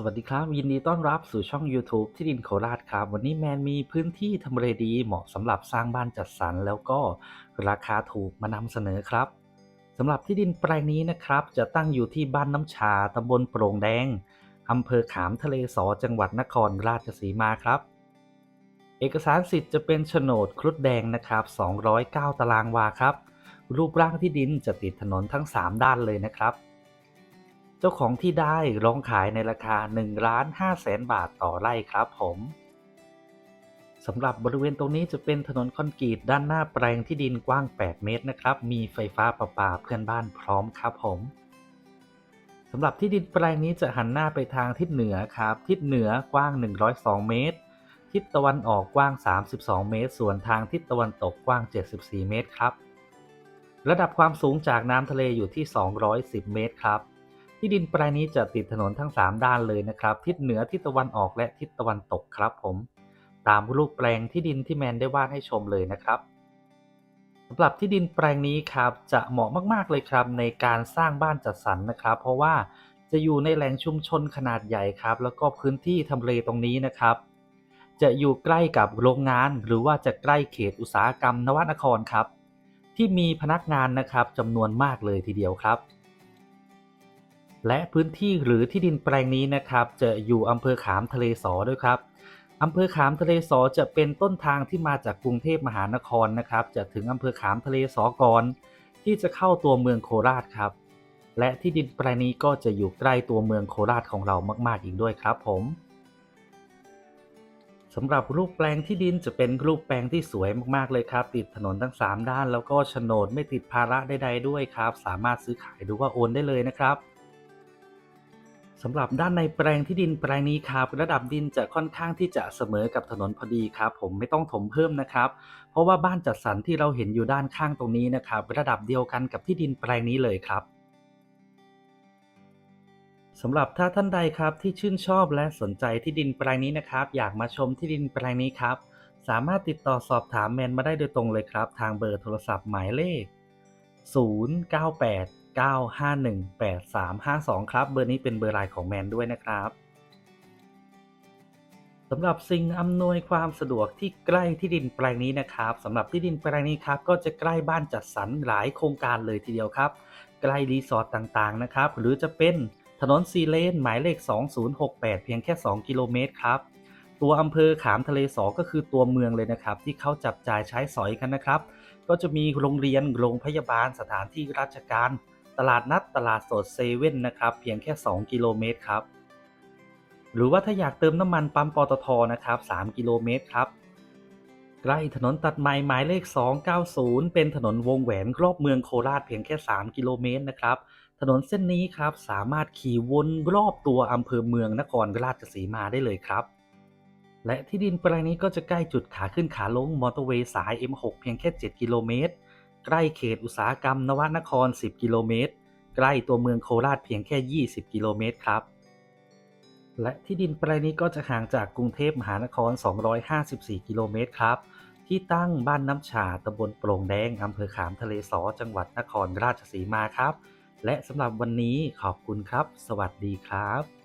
สวัสดีครับ ยินดีต้อนรับสู่ช่อง YouTube ที่ดินโคราชครับ วันนี้แมนมีพื้นที่ทำเลดีเหมาะสำหรับสร้างบ้านจัดสรรแล้วก็ราคาถูกมานำเสนอครับสำหรับที่ดินแปลงนี้นะครับ จะตั้งอยู่ที่บ้านน้ำชาตำบลโปร่งแดงอำเภอขามทะเลสอจังหวัดนครราชสีมาครับ เอกสารสิทธิ์จะเป็นโฉนดครุฑแดงนะครับ 209 ตารางวาครับ รูปร่างที่ดินจะติดถนนทั้ง 3 ด้านเลยนะครับ เจ้าของที่ได้ร้องขายในราคา1ล้าน5แสนบาทต่อไร่ครับผมสำหรับบริเวณตรงนี้จะเป็นถนนคอนกรีตด้านหน้าแปลงที่ดินกว้าง 8 เมตรนะครับ มีไฟฟ้าประปาเพื่อนบ้านพร้อมครับผมสำหรับที่ดินแปลงนี้จะหันหน้าไปทางทิศเหนือครับ ทิศเหนือกว้าง 102 เมตร ทิศตะวันออกกว้าง 32 เมตร ส่วนทางทิศตะวันตกกว้าง 74 เมตรครับ ระดับความสูงจากน้ำทะเลอยู่ที่ 210 เมตรครับ ที่ดินแปลงนี้จะติดถนนทั้ง 3 ด้านเลยนะครับ ทิศเหนือทิศตะวันออกและทิศตะวันตกครับผม ตามรูปแปลงที่ดินที่แมนได้วาดให้ชมเลยนะครับสำหรับที่ดินแปลงนี้ครับจะเหมาะมากๆเลยครับ ในการสร้างบ้านจัดสรรนะครับ เพราะว่าจะอยู่ในแหล่งชุมชนขนาดใหญ่ครับ แล้วก็พื้นที่ทำเลตรงนี้นะครับ จะอยู่ใกล้กับโรงงาน หรือว่าจะใกล้เขตอุตสาหกรรมนวนครครับ ที่มีพนักงานนะครับจำนวนมากเลยทีเดียวครับ และพื้นที่หรือที่ดินแปลงนี้นะครับ จะอยู่อำเภอขามทะเลสอด้วยครับอำเภอขามทะเลสอจะเป็นต้นทางที่มาจากกรุงเทพมหานครนะครับ จะถึงอำเภอขามทะเลสอก่อน ที่จะเข้าตัวเมืองโคราชครับ และที่ดินแปลงนี้ก็จะอยู่ใกล้ตัวเมืองโคราชของเรามากๆอีกด้วยครับผมสำหรับรูปแปลงที่ดินจะเป็นรูปแปลงที่สวยมากๆเลยครับ ติดถนนทั้ง 3 ด้าน แล้วก็โฉนดไม่ติดภาระใดๆด้วยครับ สามารถซื้อขายหรือว่าโอนได้เลยนะครับ สำหรับด้านในแปลงที่ดินแปลงนี้ครับ ระดับดินจะค่อนข้างที่จะเสมอกับถนนพอดีครับ ผมไม่ต้องถมเพิ่มนะครับ เพราะว่าบ้านจัดสรรที่เราเห็นอยู่ด้านข้างตรงนี้นะครับ ระดับเดียวกันกับที่ดินแปลงนี้เลยครับสำหรับถ้าท่านใดครับที่ชื่นชอบและสนใจที่ดินแปลงนี้นะครับ อยากมาชมที่ดินแปลงนี้ครับ สามารถติดต่อสอบถามแมนมาได้โดยตรงเลยครับ ทางเบอร์โทรศัพท์หมายเลข 098 9518352 ครับ เบอร์นี้เป็นเบอร์ไลน์ของแมนด้วยนะครับสำหรับสิ่งอำนวยความสะดวกที่ใกล้ที่ดินแปลงนี้นะครับสำหรับที่ดินแปลงนี้ครับก็จะใกล้บ้านจัดสรรหลายโครงการเลยทีเดียวครับ ใกล้รีสอร์ทต่างๆนะครับ หรือจะเป็นถนนซีเลนหมายเลข 2068 เพียงแค่ 2 กิโลเมตรครับตัวอำเภอขามทะเลสอก็คือตัวเมืองเลยนะครับ ที่เขาจับจ่ายใช้สอยกันนะครับ ก็จะมีโรงเรียนโรงพยาบาลสถานที่ราชการ ตลาดนัดตลาดสดเซเว่นนะครับ เพียงแค่ 2 กิโลเมตรครับ หรือว่าถ้าอยากเติมน้ำมันปั๊มปตทนะครับ 3 กิโลเมตรครับ ใกล้ถนนตัดใหม่หมายเลข 290 เป็นถนนวงแหวนรอบเมืองโคราชเพียงแค่ 3 กิโลเมตรนะครับ ถนนเส้นนี้ครับสามารถขี่วนรอบตัวอำเภอเมืองนครราชสีมาได้เลยครับและที่ดินแปลงนี้ก็จะใกล้จุดขาขึ้นขาลงมอเตอร์เวย์สาย M6 เพียงแค่ 7 กิโลเมตร ใกล้เขตอุตสาหกรรมนวนคร 10 กิโลเมตร ใกล้ตัวเมืองโคราชเพียงแค่ 20 กิโลเมตรครับ และที่ดินแปลงนี้ก็จะห่างจากกรุงเทพมหานคร 254 กิโลเมตรครับ ที่ตั้งบ้านน้ำชาตำบลโปร่งแดงอำเภอขามทะเลสอจังหวัดนครราชสีมาครับ และสำหรับวันนี้ขอบคุณครับ สวัสดีครับ